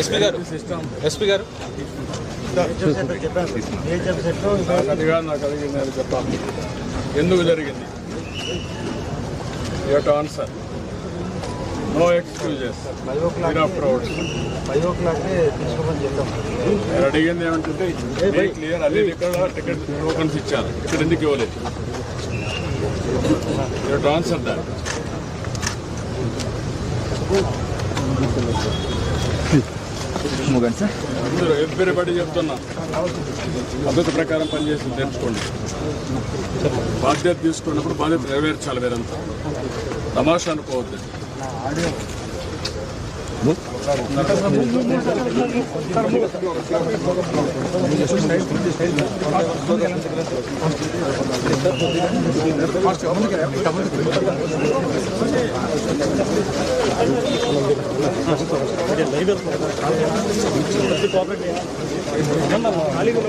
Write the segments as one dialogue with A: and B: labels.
A: SP గారు SP గారు
B: అదిగా నాకు అడిగింది అని చెప్పాలి ఎందుకు జరిగింది you answer no excuses proud
C: five o'clock
B: నేను అడిగింది ఏమంటే క్లియర్ అన్ని ఇక్కడ టికెట్ టోకన్స్ ఇచ్చాను ఇక్కడ ఎందుకు ఇవ్వలేదు యూ ఆన్సర్ దాట్ అందరూ ఎవ్రీబడి చెప్తున్నా. పద్ధతి ప్రకారం పనిచేసి నేర్చుకోండి. బాధ్యత తీసుకున్నప్పుడు బాధ్యత నెరవేర్చాలి మీరంతా. తమాషా అనుకోవద్దు. ఖాళీగా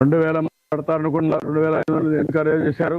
B: రెండు వేల మంది పడతారనుకున్నారు. రెండు వేల ఐదు వందలు ఎన్కరేజ్ చేశారు.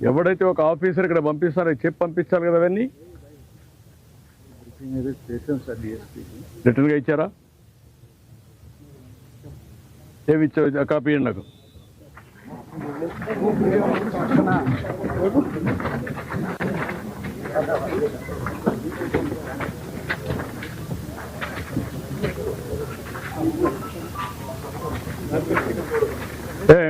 B: ఎవడైతే ఒక ఆఫీసర్ ఇక్కడ పంపిస్తారో చెప్పి పంపించాలి కదా అవన్నీ? రిటర్న్గా ఇచ్చారా? ఏమి ఇచ్చారు కాపీ ఇవ్వండి నాకు ఏ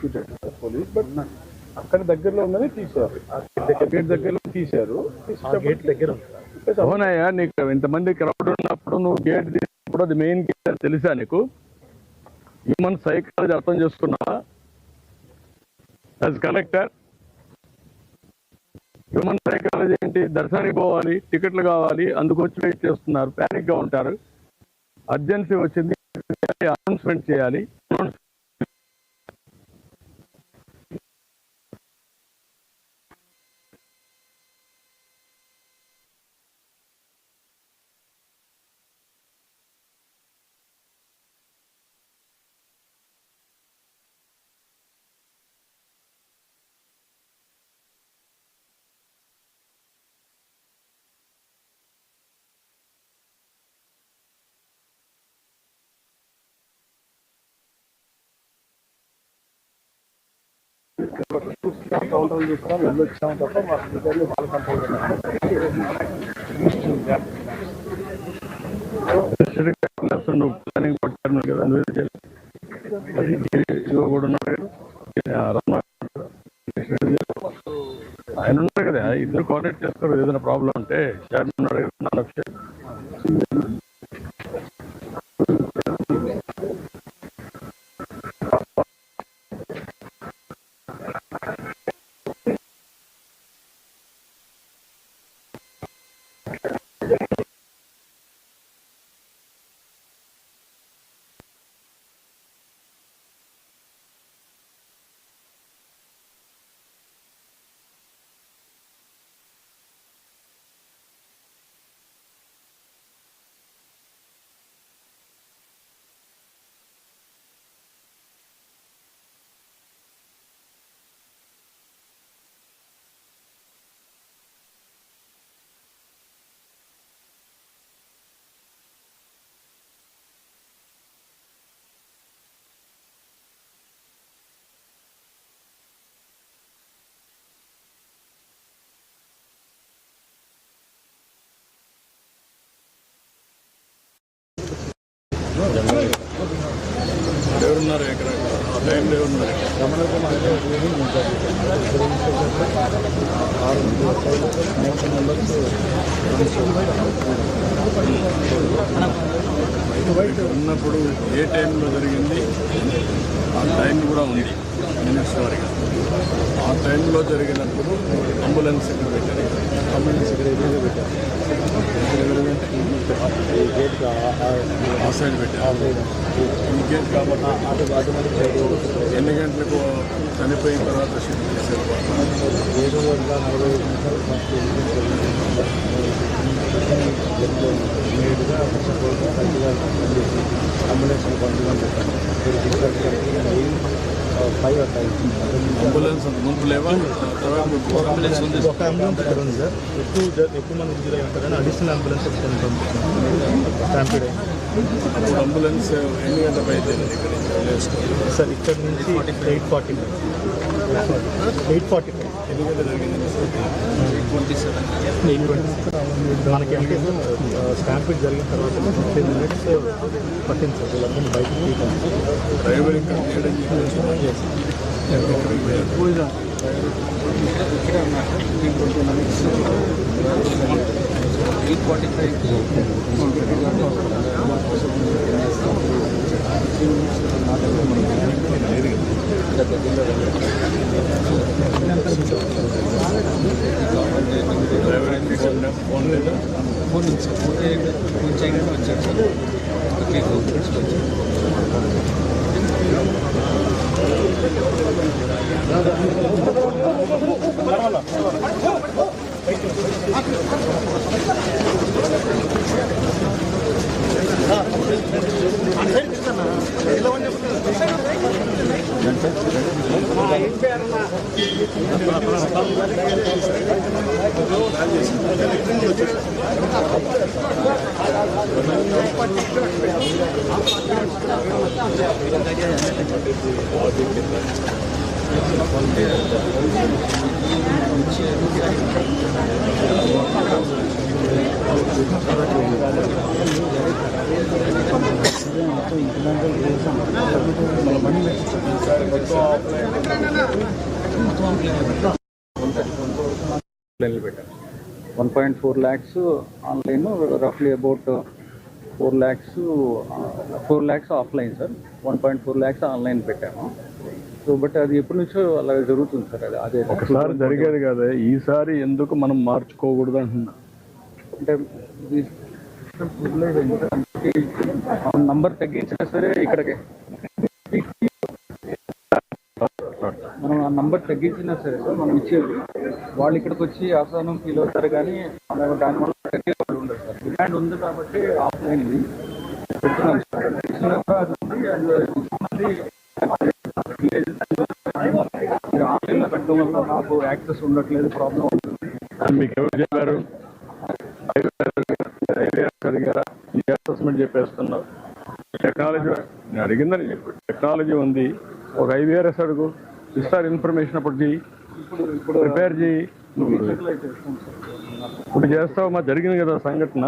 D: డెప్యూటెడ్ పోలీస్ బట్ అక్కడ దగ్గరలో ఉన్నది తీశారు. గేట్ దగ్గరలో తీశారు. గేట్ దగ్గర
B: అవునయ్యా నీకు ఇంతమంది క్రౌడ్ ఉన్నప్పుడు నువ్వు గేట్ తీసినప్పుడు అది మెయిన్ గేట్ అని తెలుసా నీకు? హ్యూమన్ సైకాలజీ అర్థం చేసుకున్నావా? యాజ్ కలెక్టర్ హ్యూమన్ సైకాలజీ ఏంటి? దర్శనానికి పోవాలి టికెట్లు కావాలి అందుకు వచ్చి వెయిట్ చేస్తున్నారు ప్యానిక్గా ఉంటారు. అర్జెన్సీ వచ్చింది అనౌన్స్మెంట్ చేయాలి
D: కౌంటర్ చూస్తాం తప్ప మా స్పీకర్లు కంట్రోల్
B: నువ్వు ప్లానింగ్ పట్టాను కదా నువ్వు కూడా ఉన్నాడు ఆయన ఉన్నారు కదా ఇద్దరు కోఆర్డినేట్ చేస్తారు ఏదైనా ప్రాబ్లం ఉంటే చైర్మన్ ఉన్నాడు ఎవరున్నారు ఇక్కడ? ఆ టైంలో ఎవరున్నారు? ఉన్నప్పుడు ఏ టైంలో జరిగింది? ఆ టైం కూడా ఉంది. మినిట్స్ వరకు ఆ టైంలో జరిగినప్పుడు అంబులెన్స్ ఇక్కడ పెట్టారు? అంబులెన్స్ ఇక్కడ ఎదురుగా పెట్టారు. ఆ సైడ్ పెట్టారు. ఈ గేట్ కాబట్టి ఎన్ని గంటలకు చనిపోయిన తర్వాత షిఫ్ట్ చేశారు?
D: ఏడు వందల నలభై ఇమీడియట్గా అంబులెన్స్ అట్టాయి
B: అంబులెన్స్ ముందు లేవా అంబులెన్స్ ఉంది.
D: ఒక అంబులెన్స్ ఇక్కడ ఉంది సార్. ఎక్కువ ఎక్కువ మంది ఇంజరీ అయి ఉంటారని అడిషనల్ అంబులెన్స్ ఒకటి పంపించాం అయ్యి
B: అప్పుడు అంబులెన్స్ ఎన్ని నుంచి వదిలేసుకోవాలి
D: సార్ ఇక్కడ నుంచి eight forty eight forty five.
B: ఎన్ని గంటలు జరిగింది?
D: మనకి అంటే స్టాంపీడ్ జరిగిన తర్వాత ఫిఫ్టీన్ మినిట్స్. పట్టింది సార్ వీళ్ళందరినీ బయటకు
B: డ్రైవర్ ఇంకా
A: eight forty five
B: driver phone లేదా
A: ఫోన్ నుంచి సార్ ఫోన్ చేయండి ఫోన్ చేయగానే వచ్చాడు సార్ త్రీ ఫోర్ మినిట్స్లో వచ్చాడు
C: ఆన్లైన్లో పెట్టాను one point four lakhs online రఫ్లీ about four lakhs four lakhs offline sir. One point four lakhs online పెట్టాము. సో బట్ అది ఎప్పటి నుంచో అలా జరుగుతుంది సార్. అది అదే
B: ఒకసారి జరిగేది కదా. ఈసారి ఎందుకు మనం మార్చుకోకూడదు అంటున్నా.
C: అంటే నంబర్ తగ్గించినా సరే ఇక్కడికి. మనం ఆ నంబర్ తగ్గించినా సరే సార్ మనం ఇచ్చేది. వాళ్ళు ఇక్కడికి వచ్చి అసహనం ఫీల్ అవుతారు కానీ దానివల్ల డిమాండ్ ఉంది కాబట్టి ఆఫ్లైన్ ఆన్లైన్లో పెట్టడం వల్ల నాకు యాక్సెస్ ఉండట్లేదు ప్రాబ్లం ఉంటుంది
B: మీకు ఎవరు చెప్పారు? అసెస్మెంట్ చెప్పేస్తున్నావు టెక్నాలజీ నేను అడిగిందని చెప్పు. టెక్నాలజీ ఉంది. ఒక ఐవీఆర్ఎస్ అడుగు. ఇస్తారు ఇన్ఫర్మేషన్ అప్పుడు ప్రిపేర్ నువ్వు ఇప్పుడు చేస్తావు మా జరిగింది కదా సంఘటన.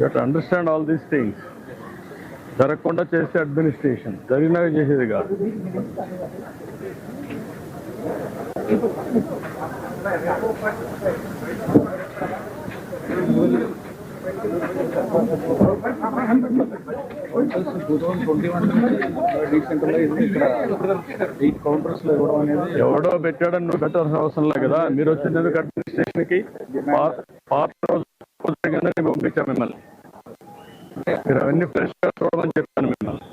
B: You understand all these things జరగకుండా చేస్తే అడ్మినిస్ట్రేషన్ జరిగినాక చేసేది కాదు.
C: Thank you.
B: ఎవడో పెట్టాడని నువ్వు పెట్టాల్సిన అవసరం లేదు కదా. మీరు వచ్చినందుకు అడ్మినిస్ట్రేషన్కి పాత రోజు పంపించాం మిమ్మల్ని. మీరు అవన్నీ ఫ్రెష్గా చూడమని చెప్పాను మిమ్మల్ని.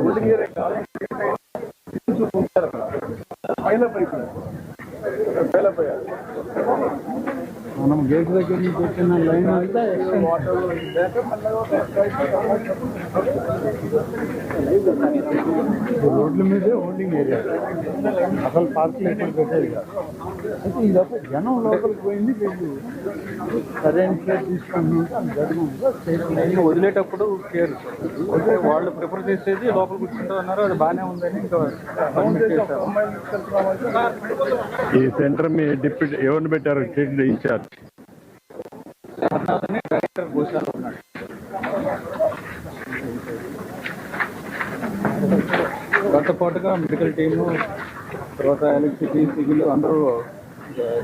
C: ஒழுங்கிற మనం గేట్ దగ్గర నుంచి వచ్చిన లైన్ వాటర్ రోడ్ల మీదే హోల్డింగ్ ఏరియా. అసలు పార్కులు ఎక్కడ పెట్టేది కాదు అయితే ఈ లోపల జనం లోపలికి పోయింది వీళ్ళు సరైన కేర్ తీసుకుంటున్నాం అది జరుగుతుంది. వదిలేటప్పుడు కేర్ వాళ్ళు ప్రిఫర్ చేసేది లోపల కూర్చుంటా అన్నారు అది బాగానే ఉందని ఇంకా
D: ఈ సెంటర్ మీ డిప్యూటీ ఎవరిని పెట్టారు? ఇన్ఛార్జ్.
C: డైరెక్టర్ గోశాల ఉన్నాడు. దాంతో పాటుగా మెడికల్ టీము తర్వాత ఎలక్ట్రిసిటీ సివిల్ అందరూ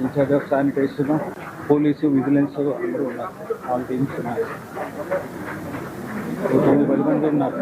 C: in charge of sanitation police vigilance అందరూ ఉన్నారు. ఆల్ టీమ్స్ ఉన్నారు. తొమ్మిది పది మంది ఉన్నారు.